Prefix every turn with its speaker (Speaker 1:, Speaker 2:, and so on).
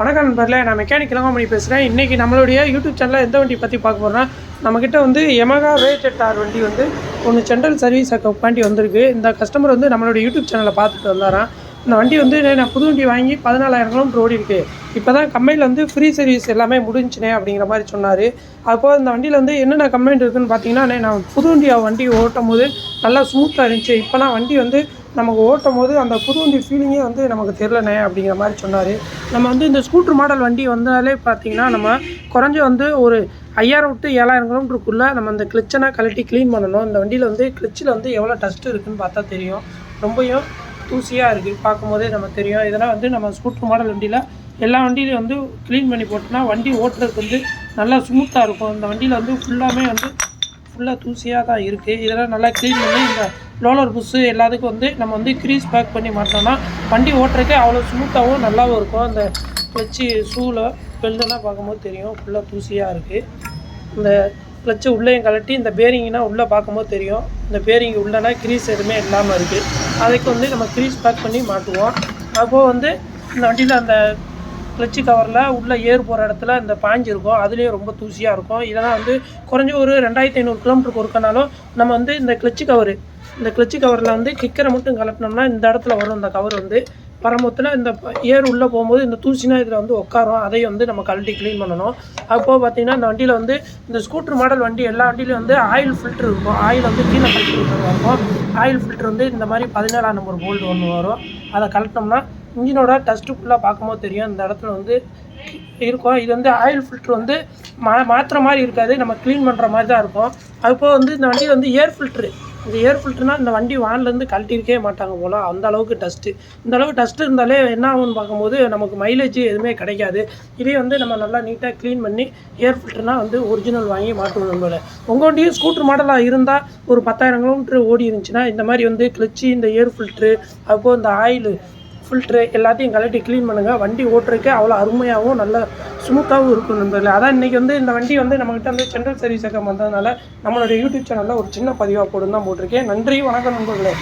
Speaker 1: வணக்கம் நண்பர்களே நான் மெக்கானிக் இளங்கோமணி பேசுகிறேன் இன்றைக்கி நம்மளுடைய யூடியூப் சேனலில் எந்த வண்டி பற்றி பார்க்க போகிறோன்னா நம்மக்கிட்ட வந்து எமகா ரேட்டட் ஆர் வண்டி வந்து ஒன்று சென்ட்ரல் சர்வீஸ் வண்டி வந்திருக்கு. இந்த கஸ்டமர் வந்து நம்மளுடைய யூடியூப் சேனலை பார்த்துட்டு வந்தாராம். இந்த வண்டி வந்து நான் புது வண்டி வாங்கி பதினாலாயிரம் கிலோமீட்டர் ஓடி இருக்கு. இப்போ தான் கம்பெனியில் வந்து ஃப்ரீ சர்வீஸ் எல்லாமே முடிஞ்சுனே அப்படிங்கிற மாதிரி சொன்னார். அப்போது இந்த வண்டியில் வந்து என்னென்ன கம்ப்ளைண்ட் இருக்குதுன்னு பார்த்தீங்கன்னா நான் புது வண்டி வண்டி ஓட்டும் போது நல்லா ஸ்மூத்தாக இருந்துச்சு. இப்போலாம் வண்டி வந்து நமக்கு ஓட்டும் போது அந்த புது வண்டி ஃபீலிங்கே வந்து நமக்கு தெரிலண்ணே அப்படிங்கிற மாதிரி சொன்னார். நம்ம வந்து இந்த ஸ்கூட்டர் மாடல் வண்டி வந்தாலே பார்த்தீங்கன்னா நம்ம குறைஞ்ச வந்து ஒரு ஐயாயிரம் விட்டு ஏழாயிரம் கிலோமீட்டருக்குள்ளே நம்ம அந்த கிளச்சனை கழட்டி க்ளீன் பண்ணணும். இந்த வண்டியில் வந்து கிளிச்சில் வந்து எவ்வளோ டஸ்ட்டு இருக்குன்னு பார்த்தா தெரியும். ரொம்பவும் தூசியாக இருக்குது பார்க்கும்போதே நம்ம தெரியும். இதெல்லாம் வந்து நம்ம ஸ்கூட்டர் மாடல் வண்டியில் எல்லா வண்டியிலையும் வந்து க்ளீன் பண்ணி போட்டோம்னா வண்டி ஓட்டுறதுக்கு வந்து நல்லா ஸ்மூத்தாக இருக்கும். இந்த வண்டியில் வந்து ஃபுல்லாமே வந்து ஃபுல்லாக தூசியாக தான் இருக்குது இதெல்லாம் நல்லா க்ளீன் பண்ணி இந்த ரோலர் புஷ்ஷு எல்லாத்துக்கும் வந்து நம்ம வந்து க்ரீஸ் பேக் பண்ணி மாட்டோம்னா வண்டி ஓட்டுறக்கே அவ்வளோ ஸ்மூத்தாகவும் நல்லாவும் இருக்கும். அந்த கிளச்சு ஷூவில் பெல்டெல்லாம் பார்க்கும்போது தெரியும். ஃபுல்லாக தூசியாக இருக்குது இந்த கிளச்சை உள்ளேயும் கழட்டி இந்த பேரிங்னா உள்ளே பார்க்கும்போது தெரியும். இந்த பேரிங் உள்ளனா க்ரீஸ் எதுவுமே இல்லாமல் இருக்குது அதுக்கு வந்து நம்ம க்ரீஸ் பேக் பண்ணி மாட்டுவோம். அப்போது வந்து இந்த வண்டியில் அந்த கிளச்சு கவரில் உள்ள ஏர் போகிற இடத்துல இந்த பாஞ்சு இருக்கும். அதுலேயும் ரொம்ப தூசியாக இருக்கும். இதெல்லாம் வந்து குறைஞ்ச ஒரு ரெண்டாயிரத்தி ஐநூறு கிலோமீட்டருக்கு ஒருக்கனாலும் நம்ம வந்து இந்த கிளச்சு கவரு இந்த கிளச்சு கவரில் வந்து கிக்கரை மட்டும் கலட்டினோம்னா இந்த இடத்துல வரும் இந்த கவர் வந்து. பரமத்தில் இந்த ஏர் உள்ளே போகும்போது இந்த தூசினா இதில் வந்து உட்காரும் அதையும் வந்து நம்ம கழட்டி க்ளீன் பண்ணணும். அப்போ பார்த்தீங்கன்னா இந்த வண்டியில் வந்து இந்த ஸ்கூட்டர் மாடல் வண்டி எல்லா வண்டியிலையும் வந்து ஆயில் ஃபில்ட்ரு இருக்கும். ஆயில் வந்து கீழே கழட்டி இருக்கும். ஆயில் ஃபில்ட்ரு வந்து இந்த மாதிரி பதினேழாம் நம்பர் போல்டு ஒன்று வரும். அதை கழட்டினோம்னா இன்ஜினோட டஸ்ட்டு ஃபுல்லாக பார்க்கும்போது தெரியும். இந்த இடத்துல வந்து இருக்கும். இது வந்து ஆயில் ஃபில்ட்ரு வந்து மா மாற்றுற மாதிரி இருக்காது. நம்ம க்ளீன் பண்ணுற மாதிரி தான் இருக்கும். அதுப்போ வந்து இந்த வண்டியில் வந்து ஏர் ஃபில்ட்ரு. இந்த ஏர் ஃபில்ட்ருனால் இந்த வண்டி வான்லேருந்து கழட்டிருக்கே மாட்டாங்க போல். அந்த அளவுக்கு டஸ்ட்டு இந்த அளவுக்கு டஸ்ட்டு இருந்தாலே என்ன ஆகும்னு பார்க்கும்போது நமக்கு மைலேஜ் எதுவுமே கிடைக்காது. இதே வந்து நம்ம நல்லா நீட்டாக க்ளீன் பண்ணி ஏர் ஃபில்ட்ருனால் வந்து ஒரிஜினல் வாங்கி மாட்டணும் நம்மள. உங்கள் வண்டியும் ஸ்கூட்டர் மாடலாக இருந்தால் ஒரு பத்தாயிரம் கிலோமீட்டர் ஓடி இருந்துச்சுன்னா இந்த மாதிரி வந்து கிளச்சி இந்த ஏர் ஃபில்ட்ரு அப்போது இந்த ஆயில் ஃபில்ட்ரு எல்லாத்தையும் கழட்டி க்ளீன் பண்ணுங்கள் வண்டி ஓட்டுறதுக்கே அவ்வளோ அருமையாகவும் நல்ல ஸ்மூத்தாகவும் இருக்கும் நண்பர்களே. அதான் இன்றைக்கி வந்து இந்த வண்டி வந்து நம்மகிட்ட வந்து சென்ட்ரல் சர்வீஸ் வந்ததுனால நம்மளுடைய யூடியூப் சேனலில் ஒரு சின்ன பதிவாக போடுன்னு தான் போட்டிருக்கேன். நன்றி வணக்கம் நண்பர்களே.